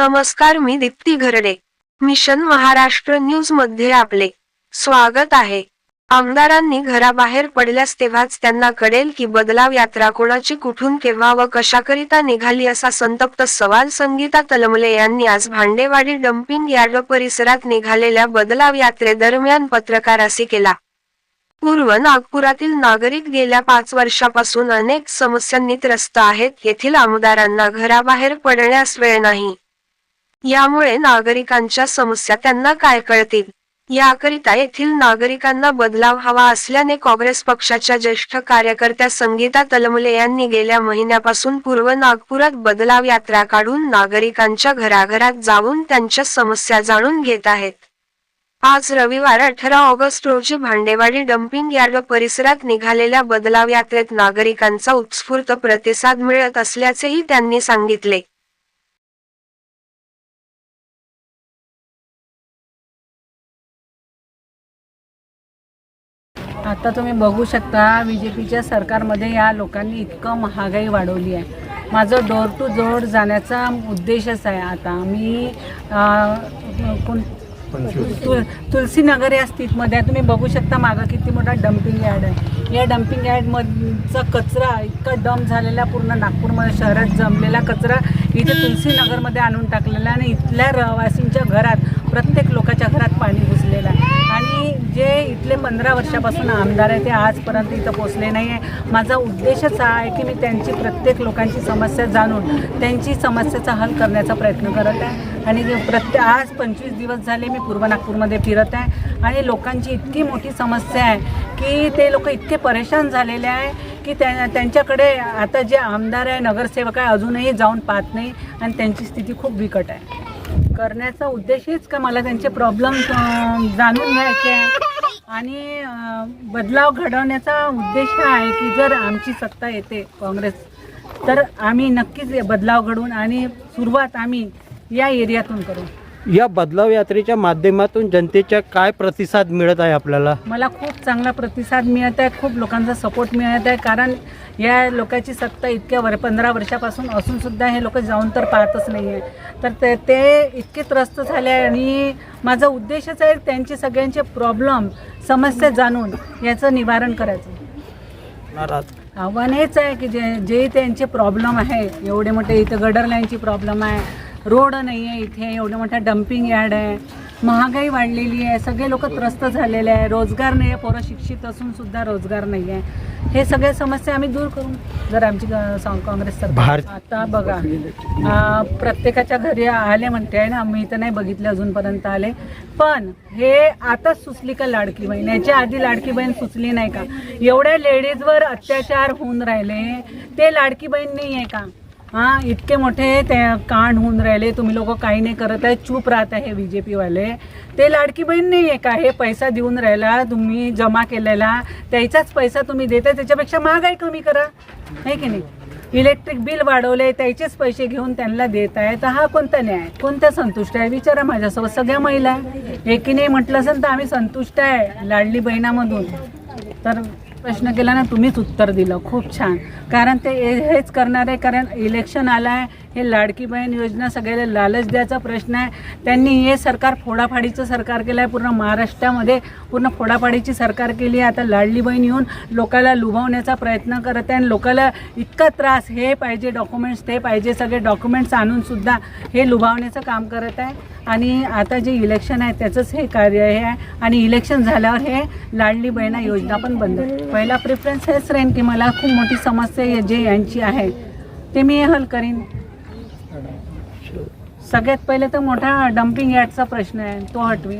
नमस्कार मी दीप्ती घरडे. मिशन महाराष्ट्र न्यूजमध्ये आपले स्वागत आहे. आमदारांनी घराबाहेर पडल्यास तेव्हाच त्यांना कळेल की बदलाव यात्रा कोणाची कुठून केव्हा व कशाकरिता निघाली असा संतप्त सवाल संगीता तलमले यांनी आज भांडेवाडी डम्पिंग यार्ड परिसरात निघालेल्या बदलाव यात्रेदरम्यान पत्रकाराशी केला. पूर्व नागपुरातील नागरिक गेल्या पाच वर्षापासून अनेक समस्यांनी त्रस्त आहेत येथील आमदारांना घराबाहेर पडण्यास वेळ नाही. यामुळे नागरिकांच्या समस्या त्यांना काय कळतील? याकरिता येथील नागरिकांना बदलाव हवा असल्याने काँग्रेस पक्षाच्या ज्येष्ठ कार्यकर्त्या संगीता तलमले यांनी गेल्या महिन्यापासून पूर्व नागपुरात बदलाव यात्रा काढून नागरिकांच्या घराघरात जाऊन त्यांच्या समस्या जाणून घेत आहेत. आज रविवार अठरा ऑगस्ट रोजी भांडेवाडी डम्पिंग यार्ड परिसरात निघालेल्या बदलाव यात्रेत नागरिकांचा उत्स्फूर्त प्रतिसाद मिळत असल्याचेही त्यांनी सांगितले. आता तुम्ही बघू शकता बी जे पीच्या सरकारमध्ये या लोकांनी इतकं महागाई वाढवली आहे. माझं डोर टू डोर जाण्याचा उद्देशच आहे आता. मी अं, कोण तुल तुलसीनगर या स्थितमध्ये आहे. तुम्ही बघू शकता मागं किती मोठा डम्पिंग यार्ड आहे. या डम्पिंग यार्डमधचा कचरा इतका डंप झालेला पूर्ण नागपूरमध्ये शहरात जमलेला कचरा इथे तुलसीनगरमध्ये आणून टाकलेला आहे. आणि इथल्या रहिवासींच्या घरात प्रत्येक लोकांच्या घरात पाणी घुसलेलं गेले पंधरा वर्षापासून आमदार आहे ते आजपर्यंत इथं पोचले नाही आहे माझा उद्देशच हा आहे की मी त्यांची प्रत्येक लोकांची समस्या जाणून त्यांची समस्येचा हल करण्याचा प्रयत्न करत आहे. आणि जे आज पंचवीस दिवस झाले मी पूर्व नागपूरमध्ये फिरत आहे आणि लोकांची इतकी मोठी समस्या आहे की ते लोक इतके परेशान झालेले आहे की त्या त्यांच्याकडे आता जे आमदार आहे नगरसेवक आहे अजूनही जाऊन पाहत नाही आणि त्यांची स्थिती खूप बिकट आहे. करण्याचा उद्देश हेच का मला त्यांचे प्रॉब्लेम जाणून घ्यायचे आहे? आणि बदलाव घडवण्याचा उद्देश हा आहे की जर आमची सत्ता येते काँग्रेस तर आम्ही नक्कीच बदलाव घडवून आणि सुरुवात आम्ही या एरियातून करू. या बदलाव यात्रेच्या माध्यमातून जनतेच्या काय प्रतिसाद मिळत आहे आपल्याला? मला खूप चांगला प्रतिसाद मिळत आहे खूप लोकांचा सपोर्ट मिळत आहे. कारण या लोकांची सत्ता इतक्या वर पंधरा वर्षापासून असूनसुद्धा हे लोक जाऊन तर पाहतच नाही आहे तर ते ते इतके त्रस्त झाले आणि माझा उद्देशच आहे त्यांचे सगळ्यांचे प्रॉब्लेम समस्या जाणून याचं निवारण करायचं. आव्हान हेच आहे की जे जे त्यांचे प्रॉब्लेम आहे एवढे मोठे इथं गडर लाईनची प्रॉब्लेम आहे रोड नाही आहे इथे एवढे मोठा डम्पिंग यार्ड आहे. महागाई वाढलेली आहे. सगळे लोक त्रस्त झालेले आहे. रोजगार नाही आहे. पोरं शिक्षित असून सुद्धा रोजगार नाही आहे. हे सगळ्या समस्या आम्ही दूर करू जर आमची काँग्रेस सरकार आता बघा प्रत्येकाच्या घरी आले म्हणते आहे ना. मी तर नाही बघितले अजूनपर्यंत आले. पण हे आताच सुचली का लाडकी बहीण? याच्या आधी लाडकी बहीण सुचली नाही का? एवढ्या लेडीजवर अत्याचार होऊन राहिले. ते लाडकी बहीण नाही आहे का? हां इतके मोठे ते कांड होऊन राहिले तुम्ही लोक काही नाही करत आहे चूप राहत आहे बी जे पीवाले ते लाडकी बहीण नाही आहे का हे पैसा देऊन राहिला तुम्ही जमा केलेला त्याचाच पैसा तुम्ही देताय त्याच्यापेक्षा महागाई कमी करा. आहे की नाही? इलेक्ट्रिक बिल वाढवले त्याचेच पैसे घेऊन त्यांना देत आहे तर हा कोणता न्याय? कोणत्या संतुष्ट आहे? विचारा माझ्यासोबत सगळ्या महिला. एकीने म्हटलं असेल तर आम्ही संतुष्ट आहे लाडली बहिणामधून. तर प्रश्न केला ना तुम्हीच उत्तर दिलं. खूप छान. कारण ते हेच करणार आहे कारण इलेक्शन आलं आहे हे लाडकी बहीण योजना सगळ्याला लालच द्यायचा प्रश्न आहे. त्यांनी हे सरकार फोडाफाडीचं सरकार केलं आहे पूर्ण महाराष्ट्रामध्ये पूर्ण फोडाफाडीची सरकार केली आहे. आता लाडली बहीण येऊन लोकाला लुभावण्याचा प्रयत्न करत आहे आणि लोकाला इतका त्रास हे पाहिजे डॉक्युमेंट्स ते पाहिजे सगळे डॉक्युमेंट्स आणूनसुद्धा हे लुभावण्याचं काम करत आहे. आणि आता जे इलेक्शन आहे त्याचंच हे कार्य हे आहे. आणि इलेक्शन झाल्यावर हे लाडली बहिणा योजना पण बंद पहिला प्रिफरन्स हेच राहीन की मला खूप मोठी समस्या जे यांची आहे. ते मी हल करीन. सगळ्यात पहिले तर मोठा डम्पिंग यार्डचा प्रश्न आहे. तो हटवी.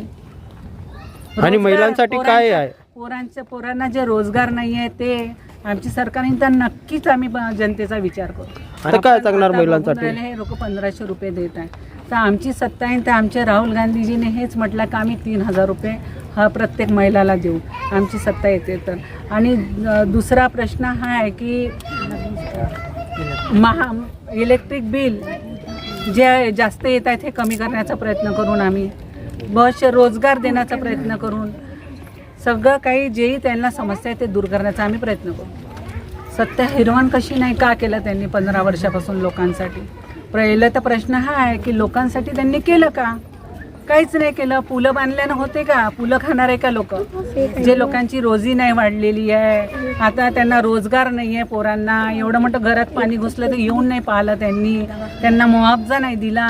आणि महिलांसाठी काय आहे? पोरांच्या पोरांना जे रोजगार नाही आहे ते आमची सरकारने तर नक्कीच आम्ही जनतेचा विचार करू. आता काय सांगणार महिलांसाठी? हे लोक पंधराशे रुपये देत आहे तर आमची सत्ता आहे तर आमचे राहुल गांधीजीने हेच म्हटलं की आम्ही तीन हजार रुपये हा प्रत्येक महिलाला देऊ. आमची सत्ता येते तर. आणि दुसरा प्रश्न हा आहे की महा इलेक्ट्रिक बिल जे जास्त येत आहेत हे कमी करण्याचा प्रयत्न करून आम्ही. बसचे रोजगार देण्याचा प्रयत्न करून सगळं काही जेही त्यांना समस्या आहे ते दूर करण्याचा आम्ही प्रयत्न करू सत्य हिरवण कशी नाही का केलं त्यांनी पंधरा वर्षापासून लोकांसाठी? पहिलं तर प्रश्न हा आहे की लोकांसाठी त्यांनी केलं का? काहीच नाही केलं. पुलं बांधल्यानं होते का? पुलं खाणार आहे का लोक? जे लोकांची रोजी नाही वाढलेली आहे. आता त्यांना रोजगार नाही आहे पोरांना. एवढं मोठं घरात पाणी घुसलं तर येऊन नाही पाहिलं त्यांनी. त्यांना मुआवजा नाही दिला.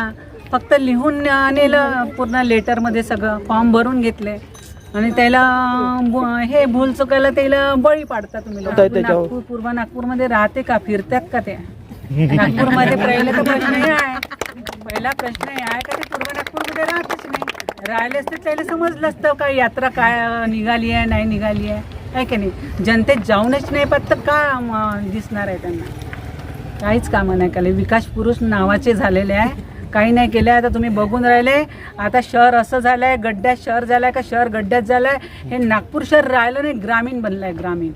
फक्त लिहून नेलं पूर्ण लेटरमध्ये सगळं. फॉर्म भरून घेतले. आणि त्याला हे भूल चुकायला त्याला बळी पाडता तुम्ही? नागपूर पूर्व नागपूरमध्ये राहते का? फिरतात का ते? नागपूरमध्ये प्रश्न आहे. पहिला प्रश्न हे आहे का ते पूर्व नागपूरमध्ये राहतच नाही? राहिले असते त्याला समजलं असतं का यात्रा काय निघाली आहे नाही निघाली आहे काय की नाही? जनतेत जाऊनच नाही पाहत तर का दिसणार आहे त्यांना? काहीच कामं नाही केले. विकास पुरुष नावाचे झालेले आहे. काही नाही केलं. आता तुम्ही बघून राहिले आता शहर असं झालं आहे गड्ड्यात शहर झालं आहे का शहर गड्ड्यात झालं आहे हे नागपूर शहर राहिलं नाही ग्रामीण बनलं आहे ग्रामीण.